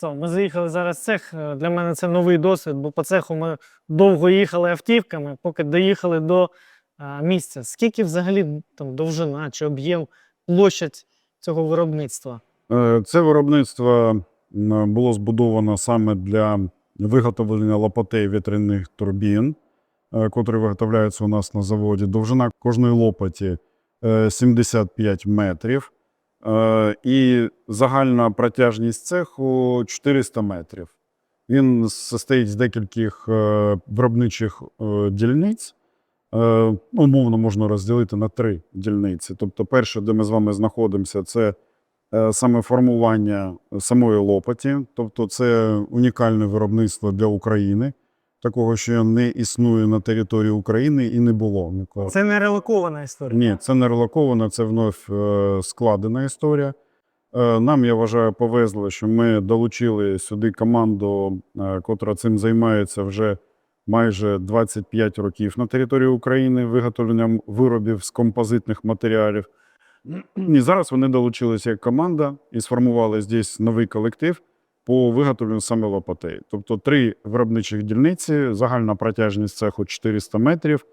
То, Ми заїхали зараз в цех. Е, Для мене це новий досвід, бо по цеху ми довго їхали автівками, поки доїхали до а, місця. Скільки взагалі там довжина чи об'єм, площадь цього виробництва? Е, Це виробництво було збудовано саме для виготовлення лопатей вітряних турбін, е, котрі виготовляються у нас на заводі. Довжина кожної лопаті е, 75 метрів. Е, І загальна протяжність цеху 400 метрів. Він состоїть з декількох е, виробничих е, дільниць. Е, Умовно можна розділити на три дільниці. Тобто, перше, де ми з вами знаходимося, це саме формування самої лопаті, тобто це унікальне виробництво для України, такого, що не існує на території України і не було ніколи. Це не релокована історія. Ні, це не релоковано, це вновь е, складена історія. Е, Нам, я вважаю, повезло, що ми долучили сюди команду, е, котра цим займається вже майже 25 років на території України виготовленням виробів з композитних матеріалів. І зараз вони долучилися як команда і сформували здесь новий колектив по виготовленню саме лопатей. Тобто три виробничих дільниці, загальна протяжність цеху 400 метрів,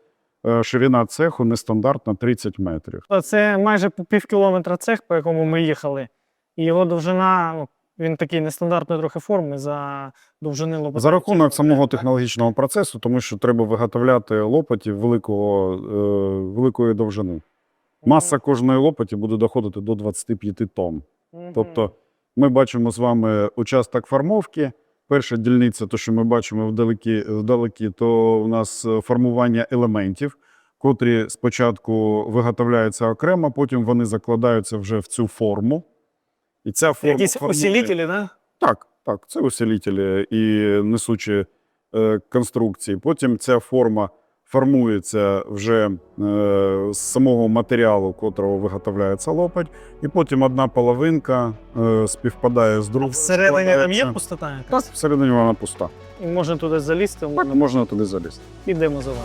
е, ширина цеху нестандартна 30 метрів. Це майже пів кілометра цех, по якому ми їхали. І його довжина, ну, він такий нестандартної трохи форми за довжини лопати. За рахунок самого технологічного процесу, тому що треба виготовляти лопаті великого, е, великої довжини. Маса кожної лопаті буде доходити до 25 тонн. Тобто ми бачимо з вами участок формовки. Перша дільниця, то що ми бачимо вдалекі, вдалекі, то у нас е, формування елементів, котрі спочатку виготовляються окремо, потім вони закладаються вже в цю форму. І ця форма Якісь формує- усилителі, да? Так, так, це усилителі і несучі е, конструкції. Потім ця форма формується вже е, з самого матеріалу, котрого виготовляється лопать, і потім одна половинка е, співпадає з А другою. всередині там є пустота? якась? Так, всередині вона пуста. І можна туди залізти, можна... можна туди залізти. Ідемо за вами.